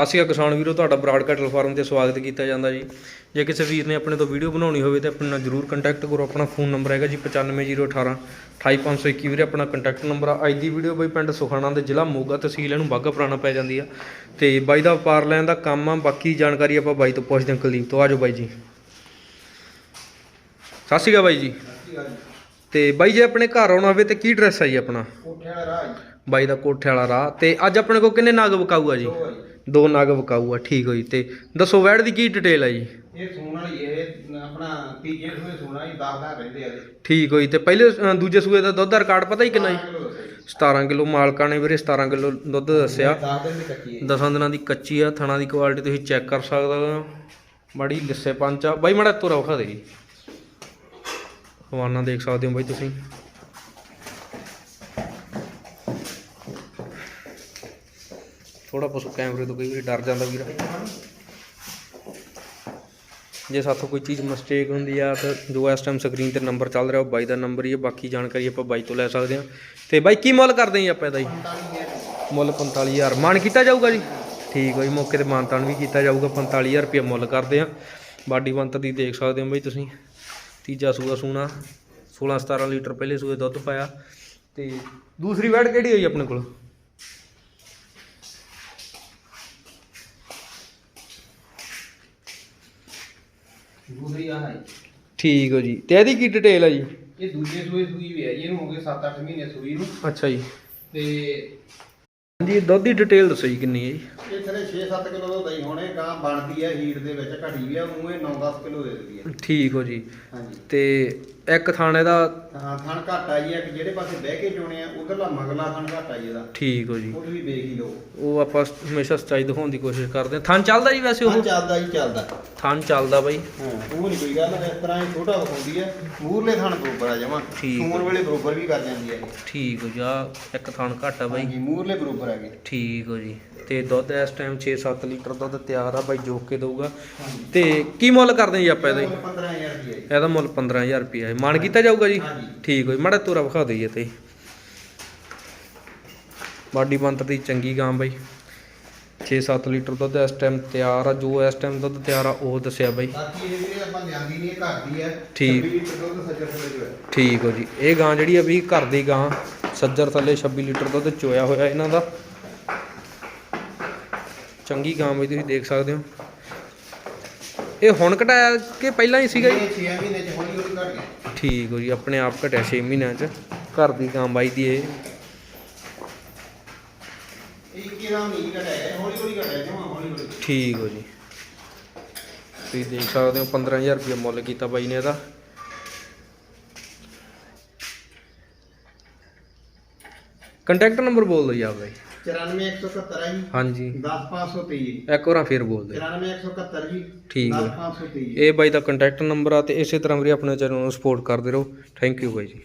ਸਤਿ ਸ਼੍ਰੀ ਅਕਾਲ ਕਿਸਾਨ ਵੀਰੋ ਤੁਹਾਡਾ ਬਰਾੜ ਕੈਟਲ ਫਾਰਮ ਤੇ ਸਵਾਗਤ ਕੀਤਾ ਜਾਂਦਾ ਜੀ। ਜੇ ਕਿਸੇ ਵੀਰ ਨੇ ਆਪਣੇ ਤੋਂ ਵੀਡੀਓ ਬਣਾਉਣੀ ਹੋਵੇ ਤਾਂ ਆਪਣੇ ਨਾਲ ਜਰੂਰ ਕੰਟੈਕਟ ਕਰੋ। ਆਪਣਾ ਫੋਨ ਨੰਬਰ ਹੈਗਾ ਜੀ 95018 28521 ਵੀਰੇ। ਆਪਣਾ ਕੰਟੈਕਟ ਨੰਬਰ ਆ। ਅੱਜ ਦੀ ਵੀਡੀਓ ਬਈ ਪਿੰਡ ਸੁਖਾਣਾ ਦੇ ਜ਼ਿਲ੍ਹਾ ਮੋਗਾ ਤਹਿਸੀਲ ਇਹਨੂੰ ਬਾਗਾ ਪੁਰਾਣਾ ਪੈ ਜਾਂਦੀ ਆ। ਤੇ ਬਾਈ ਦਾ ਵਪਾਰ ਲੈਣ ਦਾ ਕੰਮ ਆ। ਬਾਕੀ ਜਾਣਕਾਰੀ ਆਪਾਂ ਬਾਈ ਤੋਂ ਪੁੱਛਦੇ ਹਾਂ ਕੁਲਦੀਪ ਤੋਂ। ਆਜੋ ਬਾਈ ਜੀ। ਸਤਿ ਸ਼੍ਰੀ ਅਕਾਲ ਬਾਈ ਜੀ। ਤੇ ਬਾਈ ਜੇ ਆਪਣੇ ਘਰ ਆਉਣਾ ਹੋਵੇ ਤੇ ਕੀ ਡਰੈਸ ਆ ਜੀ ਆਪਣਾ? ਕੋਠੇ ਵਾਲਾ ਰਾਹ। ਬਾਈ ਦਾ ਕੋਠੇ ਵਾਲਾ ਰਾਹ। ਤੇ ਅੱਜ ਆਪਣੇ ਕੋਲ ਕਿੰਨੇ ਨਾਗ ਵਿਕਾਊ ਆ ਜੀ? ਦੋ ਜੀ। ਨਗ ਵਿਕਾਊ ਆ ਠੀਕ ਹੋਈ ਤੇ ਦੱਸੋ ਵੈੜ ਦੀ ਕੀ ਡਿਟੇਲ ਆ ਜੀ? ਇਹ ਸੂਣ ਵਾਲੀ ਇਹ ਆਪਣਾ ਤੀਜੇ ਸੂਏ ਸੂਣਾ ਜੀ 10 ਦਾ ਰਹਿੰਦੇ ਆ ਜੀ ਠੀਕ ਹੋਈ ਤੇ ਪਹਿਲੇ ਅ, ਦੂਜੇ ਸੂਏ ਦਾ ਦੁੱਧ ਦਾ ਰਿਕਾਰਡ ਪਤਾ ਹੀ ਕਿੰਨਾ ਜੀ? 17 ਕਿਲੋ ਮਾਲਕਾਂ ਨੇ ਵੀਰੇ 17 ਕਿਲੋ ਦੁੱਧ ਦੱਸਿਆ। 10 ਦਿਨ ਦੀ ਕੱਚੀ ਹੈ। ਦਸਾਂ ਦਿਨਾਂ ਦੀ ਕੱਚੀ ਆ ਥਣਾ ਦੀ ਕੁਆਲਿਟੀ ਤੁਸੀਂ ਚੈੱਕ ਕਰ ਸਕਦੇ ਹੋ। ਬੜੀ ਲਿੱਸੇ ਪੰਚ ਆ। ਬਾਈ ਮੜਾ ਤੁਰਾ ਵਿਖਾ ਦੇ ਜੀ। ਹਵਾਨਾ ਦੇਖ ਸਕਦੇ ਹੋ ਬਾਈ ਤੁਸੀਂ। ਥੋੜਾ ਪਸ਼ੂ ਕੈਮਰੇ ਤੋਂ ਕਈ ਵਾਰੀ ਡਰ ਜਾਂਦਾ ਵੀਰ। ਜੇ ਸਾਥੋਂ ਕੋਈ ਚੀਜ਼ ਮਿਸਟੇਕ ਹੁੰਦੀ ਆ, ਤਾਂ ਜੋ ਇਸ ਟਾਈਮ ਸਕਰੀਨ ਤੇ ਨੰਬਰ ਚੱਲ ਰਿਹਾ, ਉਹ ਬਾਈ ਦਾ ਨੰਬਰ ਹੀ ਹੈ ਬਾਕੀ ਜਾਣਕਾਰੀ ਆਪਾਂ ਬਾਈ ਤੋਂ ਲੈ ਸਕਦੇ ਹਾਂ। ਤੇ ਬਾਈ, ਕੀ ਮੁੱਲ ਕਰਦੇ ਜੀ ਆਪਾਂ ਇਹਦਾ ਜੀ? ਮੁੱਲ 45000 ਮਾਨ ਕੀਤਾ ਜਾਊਗਾ ਜੀ? ਠੀਕ ਹੈ ਜੀ, ਮੌਕੇ ਤੇ ਮਾਨਤਾਨ ਵੀ ਕੀਤਾ ਜਾਊਗਾ 45000 ਰੁਪਏ ਮੁੱਲ ਕਰਦੇ ਆ। ਬਾਡੀ ਬੰਤਰ ਦੀ ਦੇਖ ਸਕਦੇ ਹੋ ਬਈ ਤੁਸੀਂ। ਤੀਜਾ ਸੂਆ ਸੂਣਾ 16 17 ਲੀਟਰ ਪਹਿਲੇ ਸੂਏ ਦੁੱਧ ਪਾਇਆ। ਤੇ ਦੂਸਰੀ ਵੈਡ ਕਿਹੜੀ ਹੋਈ ਆਪਣੇ ਕੋਲ? ਦੂਸਰੀ ਆ ਹੈ ਠੀਕ ਹੋ ਜੀ। ਤੇ ਇਹਦੀ ਕੀ ਡਿਟੇਲ ਹੈ ਜੀ? ਇਹ ਦੂਜੇ ਸੂਏ ਸੂਈ ਵੀ ਹੈ ਜੀ ਇਹਨੂੰ ਹੋ ਗਏ 7-8 ਮਹੀਨੇ ਸੂਈ ਨੂੰ। ਅੱਛਾ ਜੀ। ਤੇ ਹਾਂਜੀ ਦੁੱਧ ਦੀ ਡਿਟੇਲ ਦੱਸੋ ਜੀ ਕਿੰਨੀ ਹੈ ਜੀ? ਇਹ ਥਲੇ 6-7 ਕਿਲੋ ਦਾ ਦਹੀਂ ਹੋਣੇ ਗਾਂ ਬਣਦੀ ਹੈ ਹੀਟ ਦੇ ਵਿੱਚ ਘਟੀ ਵੀ ਆ ਮੂੰਹੇ 9-10 ਕਿਲੋ ਦੇ ਦਿੰਦੀ ਹੈ ਠੀਕ ਹੋ ਜੀ। ਹਾਂਜੀ। ਤੇ ਇੱਕ ਥਾਣੇ ਦਾ ਹਾਂ ਥਣ ਘੱਟ ਆਈ ਹੈ ਕਿ ਜਿਹੜੇ ਪਾਸੇ ਬਹਿ ਕੇ ਚੋਣੇ ਆ ਉਧਰਲਾ ਮਗਲਾ ਥਣ ਘੱਟ ਆਈ ਇਹਦਾ। ਠੀਕ ਹੋ ਜੀ। ਉਹ ਵੀ ਵੇਖ ਹੀ ਲਓ। ਉਹ ਆਪਾਂ ਹਮੇਸ਼ਾ ਸੱਚਾਈ ਦਿਖਾਉਣ ਦੀ ਕੋਸ਼ਿਸ਼ ਕਰਦੇ ਹਾਂ। ਥਾਂ ਚੱਲਦਾ ਜੀ ਵੈਸੇ ਹਾਂ ਉਹ ਚੱਲਦਾ ਜੀ ਚੱਲਦਾ। ਥਾਂ ਚੱਲਦਾ ਬਾਈ। ਹਾਂ ਉਹ ਨਹੀਂ ਕੋਈ ਗੱਲ ਇਸ ਤਰ੍ਹਾਂ ਹੀ ਛੋਟਾ ਵਿਖਾਉਂਦੀ ਹੈ ਮੂਰਲੇ ਥਣ ਬਰੋਬਰ ਆ ਜਾਵਾਂ ਠੀਕ। ਸੂਣ ਵੇਲੇ ਬਰੋਬਰ ਵੀ ਕਰ ਜਾਂਦੀ ਹੈ ਇਹ। ਠੀਕ ਹੋ ਜਾ ਇੱਕ ਥਾਂ ਘੱਟ ਆ ਬਾਈ। ਹਾਂਜੀ ਮੂਰਲੇ ਬਰੋਬਰ ਹੈਗੇ। ਠੀਕ ਹੋ ਜੀ। ਤੇ ਦੁੱਧ ਇਸ ਟਾਈਮ 6-7 ਲੀਟਰ ਦੁੱਧ ਤਿਆਰ ਆ ਬਾਈ ਜੋਕ ਕੇ ਦਊਗਾ। ਤੇ ਕੀ ਮੁੱਲ ਕਰਦੇ ਜੀ ਆਪਾਂ ਇਹਦਾ? ਜੀ 15000 ਰੁਪਏ ਇਹਦਾ ਮੁੱਲ 15000 ਰੁਪਏ ਹੈ। ਮਾਨ ਕੀਤਾ ਜਾਊਗਾ ਜੀ। ਠੀਕ ਹੋਈ ਮਾੜਾ ਤੋਰਾ ਵਿਖਾ ਦਈਏ ਤੇ। ਬਾਡੀ ਬੰਤਰ ਦੀ ਚੰਗੀ ਗਾਂ ਬਾਈ। 6-7 ਲੀਟਰ ਦੁੱਧ ਇਸ ਟਾਈਮ ਤਿਆਰ ਆ ਜੋ ਇਸ ਟਾਈਮ ਦੁੱਧ ਤਿਆਰ ਆ ਉਹ ਦੱਸਿਆ ਬਾਈ। ਬਾਕੀ ਇਹ ਜਿਹੜੇ ਆਪਾਂ ਲਿਆਂਦੀ ਨਹੀਂ ਇਹ ਘਰ ਦੀ ਹੈ ਠੀਕ। 26 ਲੀਟਰ ਦੁੱਧ ਸੱਜਰ ਥੱਲੇ ਜੋ ਹੈ ਠੀਕ ਹੋ ਜੀ। ਇਹ ਗਾਂ ਜਿਹੜੀ ਆ ਵੀ ਘਰ ਦੀ ਗਾਂ ਸੱਜਰ ਥੱਲੇ 26 ਲੀਟਰ ਦੁੱਧ ਚੋਇਆ ਹੋਇਆ ਇਹਨਾਂ ਦਾ। ਚੰਗੀ ਗਾਂ ਵੀ ਤੁਸੀਂ ਦੇਖ ਸਕਦੇ ਹੋ। ਇਹ ਹੁਣ ਘਟਾਇਆ ਕਿ ਪਹਿਲਾਂ ਹੀ ਸੀਗਾ ਜੀ? ਇਹ 6 ਮਹੀਨੇ ਚ ਹੌਲੀ ਹੌਲੀ ਘਟ ਗਿਆ। ਠੀਕ ਹੋ ਜੀ ਆਪਣੇ ਆਪ ਘਟਿਆ 6 ਮਹੀਨਿਆਂ ਚ। ਘਰ ਦੀ ਗਾਂ ਬਾਈ ਦੀ ਇਹ ਇਹ ਕਿਹੜਾ ਨਹੀਂ ਘਟਿਆ ਹੈ ਹੌਲੀ ਹੌਲੀ ਘਟਿਆ ਜਮਾ ਹੌਲੀ ਹੌਲੀ। ਠੀਕ ਹੋ ਜੀ। ਤੁਸੀਂ ਦੇਖ ਸਕਦੇ ਹੋ 15000 ਰੁਪਏ ਮੁੱਲ ਕੀਤਾ ਬਾਈ ਨੇ ਇਹਦਾ। ਕੰਟੈਕਟ ਨੰਬਰ ਬੋਲ ਦਿਓ ਜੀ ਆਪ ਬਾਈ। 94171 ਹੈ ਜੀ। ਹਾਂਜੀ। 10523 ਇੱਕ ਵਾਰ ਫੇਰ ਬੋਲ ਦਿਓ। 94171 ਜੀ। ਠੀਕ ਹੈ। 10523 ਇਹ ਬਾਈ ਦਾ ਕੰਟੈਕਟ ਨੰਬਰ ਆ ਤੇ ਇਸੇ ਤਰ੍ਹਾਂ ਵੀਰੇ ਆਪਣੇ ਚੈਨਲ ਨੂੰ ਸਪੋਰਟ ਕਰਦੇ ਰਹੋ। ਥੈਂਕ ਯੂ ਬਾਈ ਜੀ।